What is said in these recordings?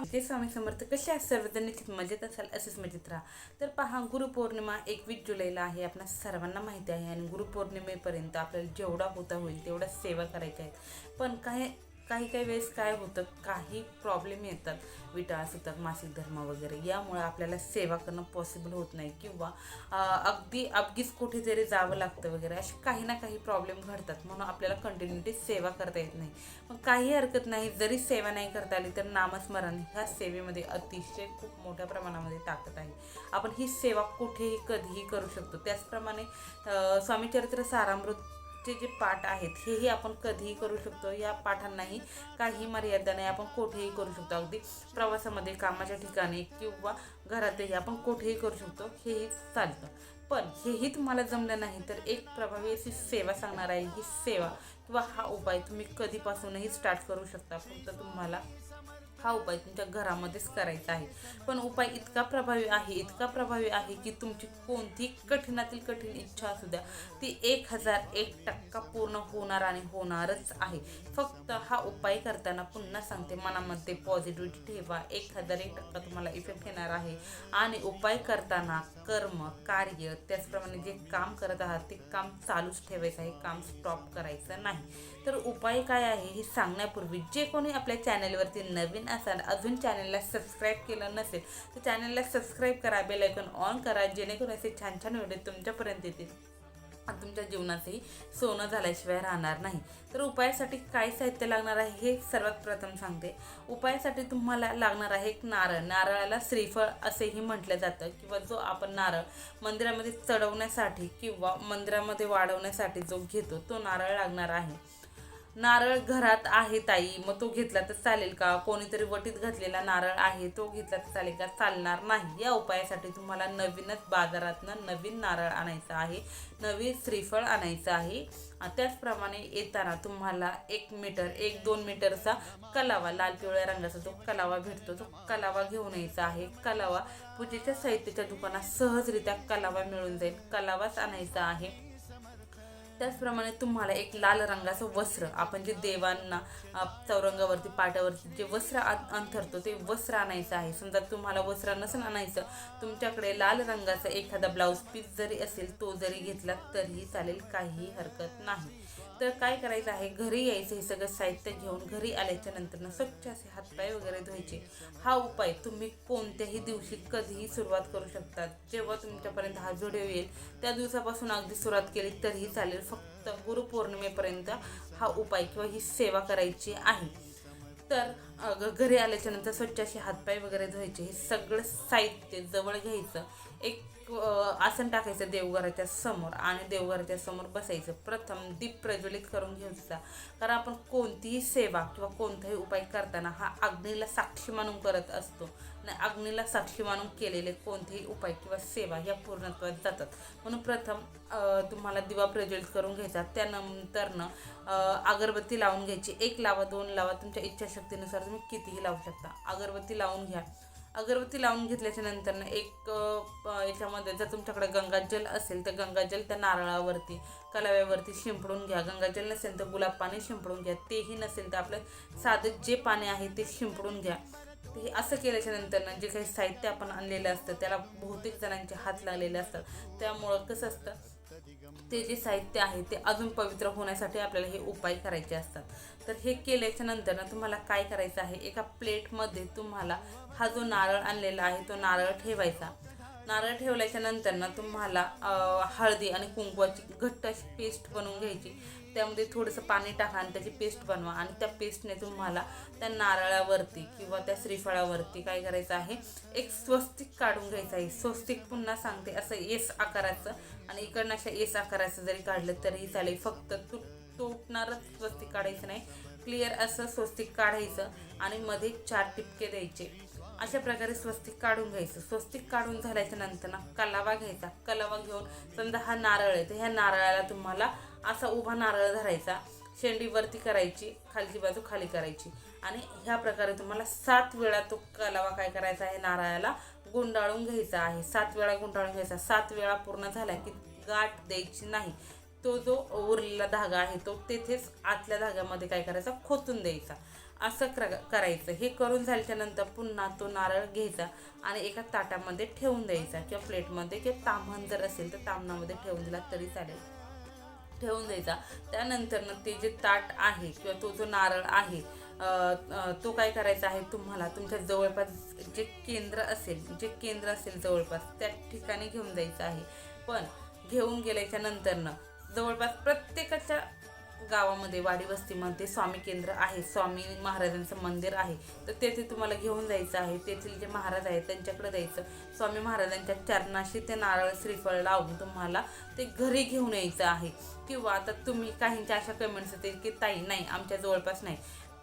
स्वामी स्वामी समर्थ कसे आहेत सर्वजण निश्चित मजेत असाल असेच मजेत राहा. तर पहा गुरुपौर्णिमा एकवीस जुलैला आहे आपल्या सर्वांना माहिती आहे. आणि गुरुपौर्णिमेपर्यंत आपल्याला जेवढा होता होईल तेवढा सेवा करायच्या आहेत पण काही काही काही वेळेस काय होतं काही प्रॉब्लेम येतात. विटाळ सुतक मासिक धर्म वगैरे. यामुळे आपल्याला सेवा करणं पॉसिबल होत नाही किंवा अगदी अगदीच कुठेतरी जावं लागतं वगैरे. असे काही ना काही प्रॉब्लेम घडतात. म्हणून आपल्याला कंटिन्युटी सेवा करता येत नाही. मग काही हरकत नाही. जरी सेवा नाही करता आली तर नामस्मरण ह्या सेवेमध्ये अतिशय खूप मोठ्या प्रमाणामध्ये ताकद आहे. आपण ही सेवा कुठेही कधीही करू शकतो. त्याचप्रमाणे स्वामी स्वामीचरित्र सारामृत चे जे पाठ आहेत हेही आपण कधीही करू शकतो. या पाठांनाही काही मर्यादा नाही. आपण कुठेही करू शकतो. अगदी प्रवासामध्ये कामाच्या ठिकाणी किंवा घरातही आपण कुठेही करू शकतो. हेही चालतं. पण हेही तुम्हाला जमलं नाही तर एक प्रभावी अशी सेवा सांगणार आहे. ही सेवा किंवा हा उपाय तुम्ही कधीपासूनही स्टार्ट करू शकता. फक्त तुम्हाला हा उपाय तुमच्या घरामध्येच करायचा आहे. पण उपाय इतका प्रभावी आहे इतका प्रभावी आहे की तुमची कोणती कठीणातील कठीण इच्छा असू द्या ती एक हजार एक टक्का पूर्ण होणार आणि होणारच आहे. फक्त हा उपाय करताना पुन्हा सांगते मनामध्ये पॉझिटिव्हिटी ठेवा. एक हजार एक टक्का तुम्हाला इफेक्ट येणार आहे. आणि उपाय करताना कर्म कार्य त्याचप्रमाणे जे काम करत आहात ते काम चालूच ठेवायचं आहे काम स्टॉप करायचं नाही. तर उपाय काय आहे हे सांगण्यापूर्वी जे कोणी आपल्या चॅनलवरती नवीन असाल अजून चॅनलला सबस्क्राईब केलं नसेल तर चॅनलला सबस्क्राईब करा बेल आयकॉन ऑन करा जेणेकरून असे छान छान व्हिडिओ तुमच्यापर्यंत येतील. तुमच्या जीवनातही सोनं झाल्याशिवाय राहणार नाही. तर उपायासाठी काय साहित्य लागणार आहे हे सर्वात प्रथम सांगते. उपायासाठी तुम्हाला लागणार आहे एक नारळ. नारळाला श्रीफळ असेही म्हटलं जातं किंवा जो आपण नारळ मंदिरामध्ये चढवण्यासाठी किंवा मंदिरामध्ये वाढवण्यासाठी जो घेतो तो नारळ लागणार आहे. नारळ घरात आहे ताई. मग तो घेतला तर चालेल का? कोणीतरी वटीत घातलेला नारळ आहे तो घेतला तर चालेल का? चालणार नाही. या उपायासाठी तुम्हाला नवीनच बाजारातनं नवीन नारळ आणायचं आहे. नवीन श्रीफळ आणायचं आहे. त्याचप्रमाणे येताना तुम्हाला एक मीटर एक दोन मीटरचा कलावा लाल पिवळ्या रंगाचा जो कलावा भेटतो तो कलावा घेऊन यायचा आहे. कलावा पूजेच्या साहित्याच्या दुकानात सहजरित्या कलावा मिळून जाईल. कलावाच आणायचा आहे. त्याचप्रमाणे तुम्हाला एक लाल रंगाचं वस्त्र आपण जे देवांना चौरंगावरती पाट्यावरती जे वस्त्र आ- अंथरतो ते वस्त्र आणायचं आहे. समजा तुम्हाला वस्त्र नसेल आणायचं तुमच्याकडे लाल रंगाचा एखादा ब्लाऊज पीस जरी असेल तो जरी घेतला तरीही चालेल काहीही हरकत नाही. तर काय करायचं आहे? घरी यायचं हे सगळं साहित्य घेऊन घरी आल्याच्यानंतर स्वच्छ असे हातपाय वगैरे धुवायचे. हा उपाय तुम्ही कोणत्याही दिवशी कधीही सुरुवात करू शकता. जेव्हा तुमच्यापर्यंत हा व्हिडिओ येईल त्या दिवसापासून अगदी सुरुवात केली तरीही चालेल. फक्त गुरुपौर्णिमेपर्यंत हा उपाय किंवा ही सेवा करायची आहे. तर घरी आल्याच्यानंतर स्वच्छ असे हातपाय वगैरे धुवायचे हे सगळं साहित्य जवळ घ्यायचं. एक आसन टाकायचं देवघराच्या समोर आणि देवघराच्या समोर बसायचं. प्रथम दीप प्रज्वलित करून घ्यायचा. कारण आपण कोणतीही सेवा किंवा कोणताही उपाय करताना हा अग्नीला साक्षी मानून करत असतो. आणि अग्नीला साक्षी मानून केलेले कोणतेही उपाय किंवा सेवा ह्या पूर्णत्वात जातात. म्हणून प्रथम तुम्हाला दिवा प्रज्वलित करून घ्यायचा. त्यानंतरनं अगरबत्ती लावून घ्यायची. एक लावा दोन लावा तुमच्या इच्छाशक्तीनुसार तुम्ही कितीही लावू शकता. अगरबत्ती लावून घ्या. अगरबत्ती लावून घेतल्याच्या नंतरनं एक याच्यामध्ये जर तुमच्याकडे गंगाजल असेल तर गंगाजल त्या नारळावरती कलाव्यावरती शिंपडून घ्या. गंगाजल नसेल तर गुलाब पाणी शिंपडून घ्या. तेही नसेल तर आपलं साधं जे पाणी आहे ते शिंपडून घ्या. ते असं केल्याच्यानंतर जे काही साहित्य आपण आणलेलं असतं त्याला बहुतेक जणांचे हात लागलेले असतात. त्यामुळं कसं असतं ते जे साहित्य आहे ते अजून पवित्र होण्यासाठी आपल्याला हे उपाय करायचे असतात. तर हे केल्याच्यानंतर ना तुम्हाला काय करायचं आहे? एका प्लेटमध्ये तुम्हाला हा जो नारळ आणलेला आहे तो नारळ ठेवायचा. नारळ ठेवल्याच्या नंतर ना तुम्हाला हळदी आणि कुंकवाची घट्ट अशी पेस्ट बनवून घ्यायची. त्यामध्ये थोडंसं पाणी टाका आणि त्याची पेस्ट बनवा. आणि त्या पेस्टने तुम्हाला त्या नारळावरती किंवा त्या श्रीफळावरती काय करायचं आहे एक स्वस्तिक काढून घ्यायचं आहे. स्वस्तिक पुन्हा सांगते असं एस आकाराचं आणि इकडनं अशा एस आकाराचं जरी काढलं तरीही चालेल. फक्त तू तुटणारच स्वस्तिक काढायचं नाही. क्लिअर असं स्वस्तिक काढायचं आणि मध्ये चार टिपके द्यायचे. अशा प्रकारे स्वस्तिक काढून घ्यायचं. स्वस्तिक काढून झाल्याच्यानंतर ना कलावा घ्यायचा. कलावा घेऊन समजा हा नारळ आहे तर ह्या नारळाला तुम्हाला असा उभा नारळ धरायचा. शेंडी वरती करायची खालची बाजू खाली करायची. आणि ह्या प्रकारे तुम्हाला सात वेळा तो कलावा काय करायचा आहे नारळाला गुंडाळून घ्यायचा आहे. सात वेळा गुंडाळून घ्यायचा. सात वेळा पूर्ण झाला की गाठ द्यायची नाही. तो जो उरलेला धागा आहे तो तेथेच आतल्या धाग्यामध्ये काय करायचा? खोचून द्यायचा. असं क्र करायचं. हे करून झाल्याच्यानंतर पुन्हा तो नारळ घ्यायचा आणि एका ताटामध्ये ठेवून द्यायचा किंवा प्लेटमध्ये किंवा ताम्हण जर असेल तर तामणामध्ये ठेवून दिला तरी चालेल. ठेवून द्यायचा. त्यानंतर ना ते जे ताट आहे किंवा तो जो नारळ आहे तो काय करायचा आहे तुम्हाला? तुमच्या जवळपास जे केंद्र असेल जे केंद्र असेल जवळपास त्या ठिकाणी घेऊन जायचं आहे. पण घेऊन गेल्याच्या नंतरनं जवळपास प्रत्येकाच्या गावामध्ये वाडी वस्तीमध्ये स्वामी केंद्र आहे. स्वामी महाराजांचं मंदिर आहे. तर तेथे तुम्हाला घेऊन जायचं आहे. तेथील जे महाराज आहेत त्यांच्याकडे जायचं. स्वामी महाराजांच्या चरणाशी ते नारळ श्रीफळ लावून तुम्हाला ते घरी घेऊन यायचं आहे. किंवा आता तुम्ही काहींच्या अशा कमेंट्स येतील की ताई नाही आमच्या जवळपास नाही.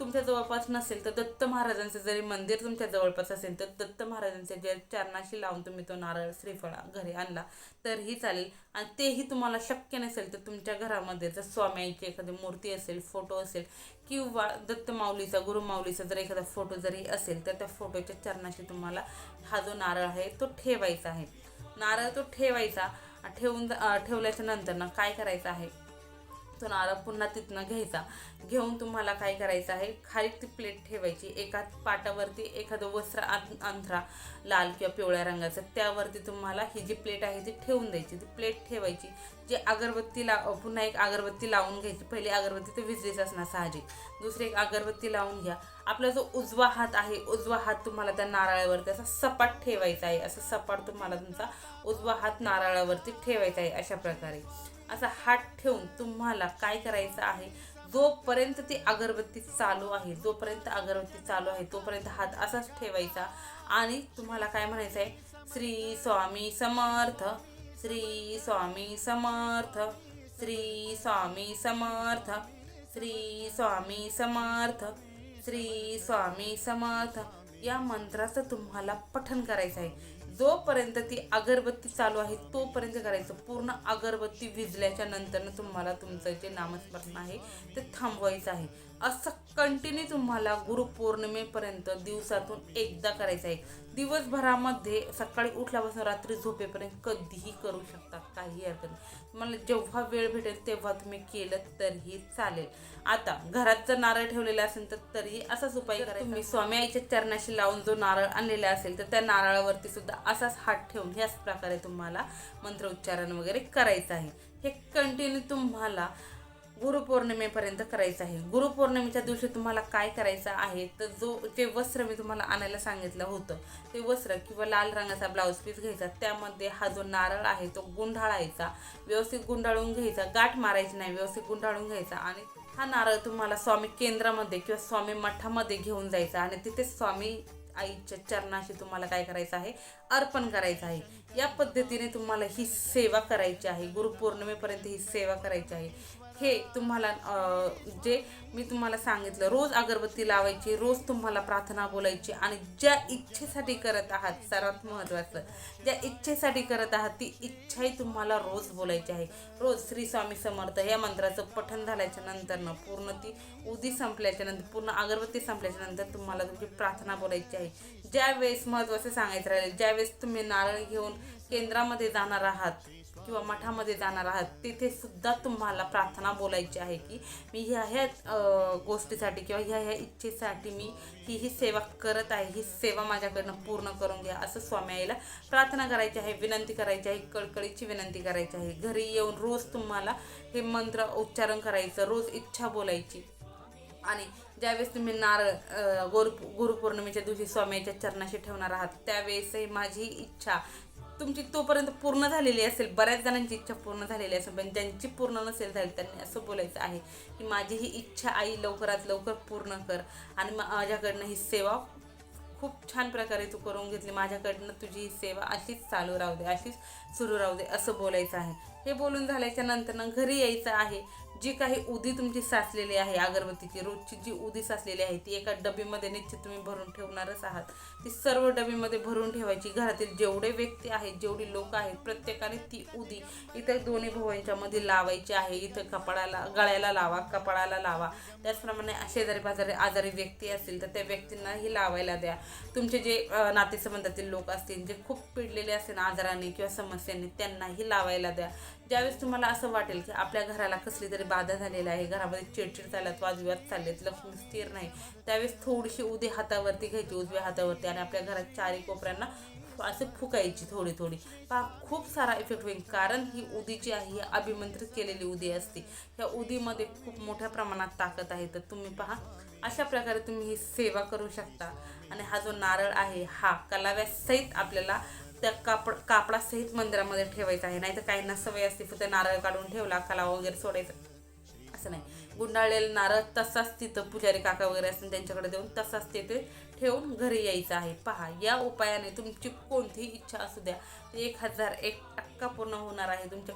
तुमच्या जवळपास नसेल तर दत्त महाराजांचं जरी मंदिर तुमच्या जवळपास असेल तर दत्त महाराजांच्या जे चरणाशी लावून तुम्ही तो नारळ श्रीफळ घरी आणला तरीही चालेल. आणि तेही तुम्हाला शक्य नसेल तर तुमच्या घरामध्ये जर स्वाम्यांची एखादी मूर्ती असेल फोटो असेल किंवा दत्त माऊलीचा गुरु माऊलीचा जर एखादा फोटो जरी असेल तर त्या फोटोच्या चरणाशी तुम्हाला हा जो नारळ आहे तो ठेवायचा आहे. नारळ तो ठेवायचा ठेवून ठेवल्याच्या नंतर ना काय करायचं आहे? तो नारळ पुन्हा तिथनं घ्यायचा. घेऊन तुम्हाला काय करायचं आहे? खाली ती प्लेट ठेवायची. एका पाटावरती एखादं वस्त्र आं- अंथरा लाल किंवा पिवळ्या रंगाचं त्यावरती तुम्हाला ही जी प्लेट आहे ती ठेवून द्यायची. ती प्लेट ठेवायची. जी अगरबत्ती ला पुन्हा एक अगरबत्ती लावून घ्यायची. पहिली अगरबत्ती तर विजलीच असणार साहजिक. दुसरी एक अगरबत्ती लावून घ्या. आपला जो उजवा हात आहे उजवा हात तुम्हाला त्या नारळावरती असा सपाट ठेवायचा आहे. असं सपाट तुम्हाला तुमचा उजवा हात नारळावरती ठेवायचा आहे अशा प्रकारे. असा हात ठेवून तुम्हाला काय करायचं आहे? जोपर्यंत ती अगरबत्ती चालू आहे जोपर्यंत अगरबत्ती चालू आहे तोपर्यंत हात असाच ठेवायचा. आणि तुम्हाला काय म्हणायचं आहे? श्री स्वामी समर्थ श्री स्वामी समर्थ श्री स्वामी समर्थ श्री स्वामी समर्थ श्री स्वामी समर्थ. या मंत्राचं तुम्हाला पठण करायचं आहे. जोपर्यंत ती अगरबत्ती चालू आहे तोपर्यंत करायचं. पूर्ण अगरबत्ती विजल्याच्या नंतर तुम्हाला तुमचं जे नामस्मरण आहे ते थांबवायचं आहे. असं कंटिन्यू तुम्हाला गुरुपौर्णिमेपर्यंत दिवसातून एकदा करायचं आहे. दिवसभरामध्ये सकाळी उठल्यापासून रात्री झोपेपर्यंत कधीही करू शकता काही हरकत नाही. तुम्हाला जेव्हा वेळ भेटेल तेव्हा तुम्ही केलं तरीही चालेल. आता घरात जर नारळ ठेवलेला असेल तर तरीही असाच उपाय करा. तुम्ही स्वामी आईच्या चरणाशी लावून जो नारळ आणलेला असेल तर त्या नारळावरती सुद्धा असाच हात ठेवून ह्याच प्रकारे तुम्हाला मंत्रोच्चारण वगैरे करायचं आहे. हे कंटिन्यू तुम्हाला गुरुपौर्णिमेपर्यंत करायचं आहे. गुरुपौर्णिमेच्या दिवशी तुम्हाला काय करायचं आहे? तर जो जे वस्त्र मी तुम्हाला आणायला सांगितलं होतं ते वस्त्र किंवा लाल रंगाचा ब्लाऊज पीस घ्यायचा. त्यामध्ये हा जो नारळ आहे तो गुंढाळायचा व्यवस्थित गुंडाळून घ्यायचा. गाठ मारायची नाही व्यवस्थित गुंडाळून घ्यायचा. आणि हा नारळ तुम्हाला स्वामी केंद्रामध्ये किंवा स्वामी मठामध्ये घेऊन जायचा. आणि तिथे स्वामी आईच्या चरणाशी तुम्हाला काय करायचं आहे? अर्पण करायचं आहे. या पद्धतीने तुम्हाला ही सेवा करायची आहे. गुरुपौर्णिमेपर्यंत ही सेवा करायची आहे. हे तुम्हाला जे मी तुम्हाला सांगितलं रोज अगरबत्ती लावायची रोज तुम्हाला प्रार्थना बोलायची आणि ज्या इच्छेसाठी करत आहात सर्वात महत्त्वाचं ज्या इच्छेसाठी करत आहात ती इच्छाही तुम्हाला रोज बोलायची आहे. रोज श्री स्वामी समर्थ या मंत्राचं पठण झाल्याच्या नंतरनं पूर्ण ती उदी संपल्याच्या नंतर पूर्ण अगरबत्ती संपल्याच्या नंतर तुम्हाला तुमची प्रार्थना बोलायची आहे. ज्या वेळेस महत्त्वाचं सांगायचं राहील ज्यावेळेस तुम्ही नारळ घेऊन केंद्रामध्ये जाणार आहात किंवा मठामध्ये जाणार आहात तिथे सुद्धा तुम्हाला प्रार्थना बोलायची आहे की मी ह्या ह्या गोष्टीसाठी किंवा ह्या ह्या इच्छेसाठी मी ही ही सेवा करत आहे ही सेवा माझ्याकडनं पूर्ण करून घ्या असं स्वामी आईला प्रार्थना करायची आहे विनंती करायची आहे कळकळीची विनंती करायची आहे. घरी येऊन रोज तुम्हाला हे मंत्र उच्चारण करायचं रोज इच्छा बोलायची. आणि ज्यावेळेस तुम्ही नारळ अ, गुरु गुरुपौर्णिमेच्या दिवशी स्वामीच्या चरणाशी ठेवणार आहात त्यावेळेसही माझी इच्छा तुमची तोपर्यंत पूर्ण झालेली असेल बऱ्याच जणांची इच्छा पूर्ण झालेली असेल पण ज्यांची पूर्ण नसेल झाली त्यांनी असं बोलायचं आहे की माझी ही इच्छा आई लवकरात लवकर पूर्ण कर आणि माझ्याकडनं ही सेवा खूप छान प्रकारे तू करून घेतली माझ्याकडनं तुझी ही सेवा अशीच चालू राहू दे अशीच सुरू राहू दे असं बोलायचं आहे. हे बोलून झाल्याच्या नंतरनं घरी यायचं आहे. जी काही उदी तुमची साचलेली आहे अगरबत्तीची रोजची जी उदी साचलेली आहे ती एका डबीमध्ये निश्चित तुम्ही भरून ठेवणारच आहात. ती सर्व डबीमध्ये भरून ठेवायची. घरातील जेवढे व्यक्ती आहेत जेवढी लोक आहेत प्रत्येकाने ती उदी इथं दोन्ही भावांच्या मध्ये लावायची आहे. इथं कपाळाला गळ्याला लावा कपाळाला लावा. त्याचप्रमाणे शेजारी पाजारी आजारी व्यक्ती असतील तर त्या व्यक्तींनाही लावायला द्या. तुमचे जे नातेसंबंधातील लोक असतील जे खूप पिडलेले असतील आजाराने किंवा समस्यांनी त्यांनाही लावायला द्या. ज्यावेळेस तुम्हाला असं वाटेल की आपल्या घराला कसली तरी बाधा झालेली आहे घरामध्ये चिडचिड चालत वाजव्यात चाललेत लक्ष्मी स्थिर नाही. त्यावेळेस थोडीशी उदी हातावरती घ्यायची उजव्या हातावरती आणि आपल्या घरात चारी कोपऱ्यांना असे फुकायची थोडी थोडी. पहा खूप सारा इफेक्ट होईल कारण ही उदी जी आहे ही अभिमंत्रित केलेली उदी असते. ह्या उदीमध्ये खूप मोठ्या प्रमाणात ताकद आहे. तर तुम्ही पहा अशा प्रकारे तुम्ही ही सेवा करू शकता. आणि हा जो नारळ आहे हा कलाव्यासहित आपल्याला त्या कापड कापडासहित मंदिरामध्ये ठेवायचा आहे. नाही तर काहींना सवय असते फक्त नारळ काढून ठेवला कला वगैरे सोडायचं. असं नाही. गुंडाळलेला नारळ तसाच तिथं पुजारी काका वगैरे असतील त्यांच्याकडे देऊन तसाच तिथे ठेवून घरी यायचं आहे. पहा या उपायाने तुमची कोणतीही इच्छा असू द्या. एक हजार एक टक्का पूर्ण होणार आहे. तुमच्या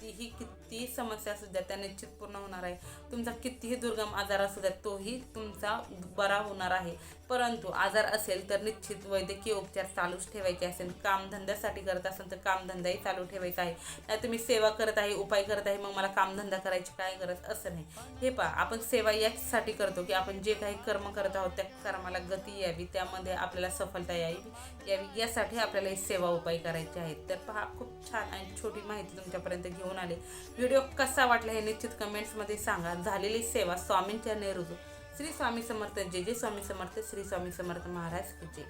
कितीही कितीही समस्या असू द्या त्या निश्चित पूर्ण होणार आहे. तुमचा कितीही दुर्गम आजार असू द्या तोही तुमचा बरा होणार आहे. परंतु आजार असेल तर निश्चित वैद्यकीय उपचार चालूच ठेवायचे असेल. कामधंद्यासाठी करत असेल तर कामधंदाही चालू ठेवायचा आहे. नाही तुम्ही सेवा करत आहे उपाय करत आहे मग मला कामधंदा करायची काय गरज? असं नाही. हे पहा आपण सेवा याचसाठी करतो की आपण जे काही कर्म करत आहोत त्या कर्माला गती यावी त्यामध्ये आपल्याला सफलता यावी यावी. यासाठी आपल्याला ही सेवा उपाय करायचे आहेत. तर पहा खूप छान आणि छोटी माहिती तुमच्यापर्यंत घेऊन आले. व्हिडिओ कसा वाटला हे निश्चित कमेंट्समध्ये सांगा. झालेली सेवा स्वामींच्या नेरुजू श्री स्वामी समर्थ. जे जे स्वामी समर्थ. श्री स्वामी समर्थ महाराज की जय.